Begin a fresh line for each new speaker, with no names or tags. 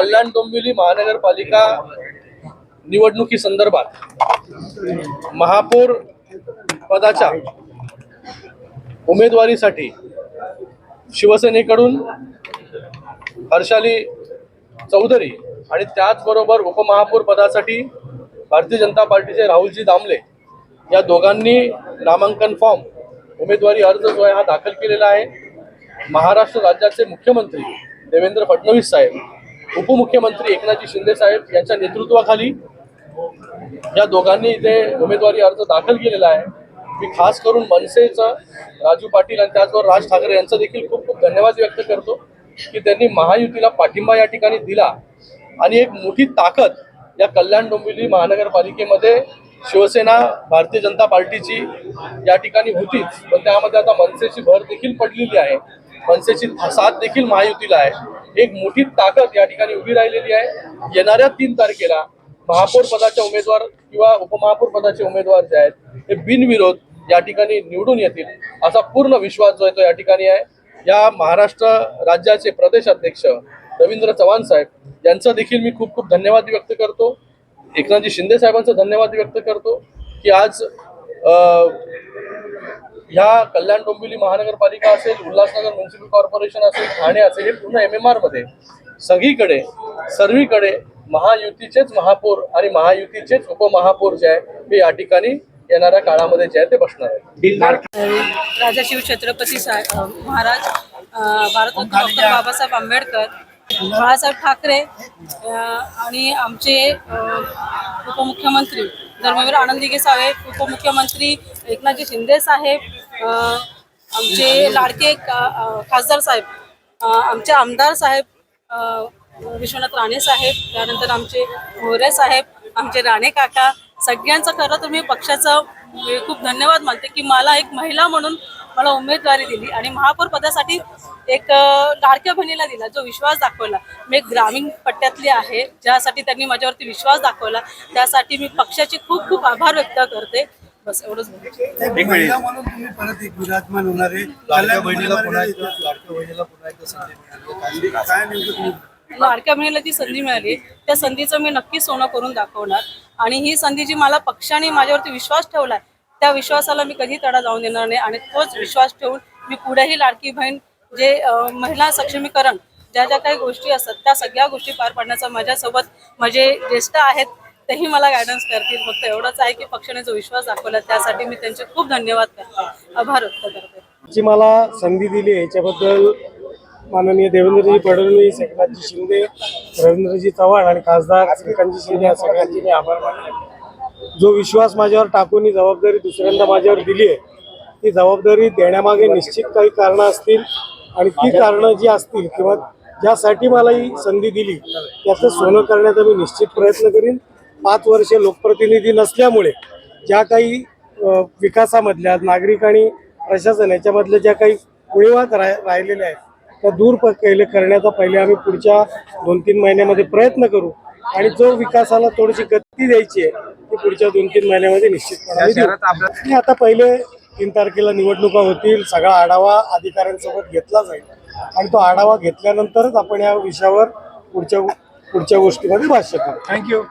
कल्याण डोंबिवली महानगरपालिका निवडणुकी संदर्भात महापौर पदाच्या उमेदवारीसाठी शिवसेनेकडून हर्षाली चौधरी आणि त्याचबरोबर उपमहापौर पदासाठी भारतीय जनता पार्टीचे राहुलजी दामले या दोघांनी नामांकन फॉर्म उमेदवारी अर्ज जो आहे हा दाखल केलेला आहे. महाराष्ट्र राज्याचे मुख्यमंत्री देवेंद्र फडणवीस साहेब उपमुख्यमंत्री एकनाथजी शिंदे साहेब यांच्या नेतृत्वाखाली या दोघांनी इथे उमेदवारी अर्ज दाखल केलेला आहे. मी खास करून मनसेचं राजू पाटील आणि त्याचबरोबर राज ठाकरे यांचं देखील खूप खूप धन्यवाद व्यक्त करतो की त्यांनी महायुतीला पाठिंबा या ठिकाणी दिला. आणि एक मोठी ताकद या कल्याण डोंबिवली महानगरपालिकेमध्ये शिवसेना भारतीय जनता पार्टीची या ठिकाणी होतीच. पण त्यामध्ये आता मनसेची भर देखील पडलेली आहे. मनसेची साथ देखील महायुतीला आहे. एक मोठी ताकद या ठिकाणी उभी राहिलेली आहे. येणाऱ्या तीन तारखेला महापौर पदाचे उमेदवार किंवा उपमहापौर पदाचे उमेदवार जे आहेत हे बिनविरोध या ठिकाणी निवडून येतील असा पूर्ण विश्वास जो आहे तो या ठिकाणी आहे. या महाराष्ट्र राज्याचे प्रदेश अध्यक्ष रवींद्र चव्हाण साहेब यांचा देखील मी खूप खूप धन्यवाद व्यक्त करतो. एकनाथजी शिंदे साहेबांचा धन्यवाद व्यक्त करतो की आज ह्या कल्याण डोंबिवली महानगरपालिका असेल उल्हासनगर म्युन्सिपल कॉर्पोरेशन असेल ठाणे असेल हे पूर्ण एम एम आरमध्ये. सगळीकडे सर्वीकडे महायुतीचेच महापौर आणि महायुतीचेच उपमहापौर जे आहे ते या ठिकाणी येणाऱ्या काळामध्ये जे आहे ते बसणार आहे
राजा शिवछत्रपती सा महाराज अ, भारतरत्न डॉक्टर बाबासाहेब आंबेडकर बाळासाहेब ठाकरे आणि आमचे उपमुख्यमंत्री धर्मवीर आनंदीगे साहेब उपमुख्यमंत्री एकनाथजी शिंदे साहेब आमचे लाडके का- खासदार साहेब आमचे आमदार साहेब विश्वनाथ राणे साहेब त्यानंतर आमचे मोरे साहेब आमचे राणे काका सगळ्यांचं खरं तर मी पक्षाचं म्हणजे खूप धन्यवाद मानते की मला एक महिला म्हणून मला उमेदवारी दिली आणि महापौर पदासाठी एक लाडक्या बहिणीला दिला जो विश्वास दाखवला. मी एक ग्रामीण पट्ट्यातली आहे ज्यासाठी त्यांनी माझ्यावरती विश्वास दाखवला त्यासाठी मी पक्षाचे खूप खूप आभार व्यक्त करते. बस एवढंच
एक महिला म्हणून तुम्ही परत एक विराजमान होणार आहे.
लाडक्या बहिणीला पुन्हा
कल्याण
एकदा लाडक्या बहिणीला पुन्हा एकदा संधी मिळाली.
काय काय नेमकं तुम्ही
लाडक्या बहिणीला जी संधी मिळाली. त्या संधीचं मी नक्की सोनं करून दाखवणार. आणि ही संधी जी मला पक्षाने माझ्यावरती विश्वास ठेवलाय त्या विश्वासाला मी कधी तडा जाऊन देणार नाही. आणि तोच विश्वास ठेवून मी पुढेही लाडकी बहीण जे अं, महिला सक्षमीकरण ज्या ज्या काही गोष्टी असतात त्या सगळ्या गोष्टी पार पाडण्याचा माझ्यासोबत माझे ज्येष्ठ आहेत तेही मला गायडन्स करतील फक्त एवढंच आहे की पक्षाने जो विश्वास दाखवला त्यासाठी मी त्यांचे खूप धन्यवाद करते. आभार व्यक्त करते.
जी मला संधी दिली आहे याच्याबद्दल माननीय देवेंद्रजी फडणवीस एकनाथजी शिंदे रवींद्रजी चव्हाण आणि खासदार श्रीकांतजी शिंदे या सगळ्यांचे मी आभार मानले. जो विश्वास माझ्यावर टाकून ही जबाबदारी दुसऱ्यांदा माझ्यावर दिली आहे ती जबाबदारी देण्यामागे निश्चित काही कारणं असतील आणि ती कारणं जी असतील किंवा ज्यासाठी मला ही संधी दिली त्याचं सोनं करण्याचा मी निश्चित प्रयत्न करीन. पाच वर्षे लोकप्रतिनिधी नसल्यामुळे ज्या काही विकासामधल्या नागरिक आणि प्रशासन याच्यामधल्या ज्या काही उणीवात राह राहिलेल्या आहेत त्या दूर प- केले करण्याचा पहिले आम्ही पुढच्या दोन तीन महिन्यामध्ये प्रयत्न करू. आणि जो विकासाला थोडीशी गती द्यायची आहे ती पुढच्या दोन तीन महिन्यामध्ये निश्चितपणे आता पहिले तीन तारखेला निवडणुका होतील सगळा आढावा अधिकाऱ्यांसोबत घेतला जाईल. आणि तो आढावा घेतल्यानंतरच आपण या विषयावर पुढच्या पुढच्या गोष्टीमध्ये भाष्य करू.
थँक्यू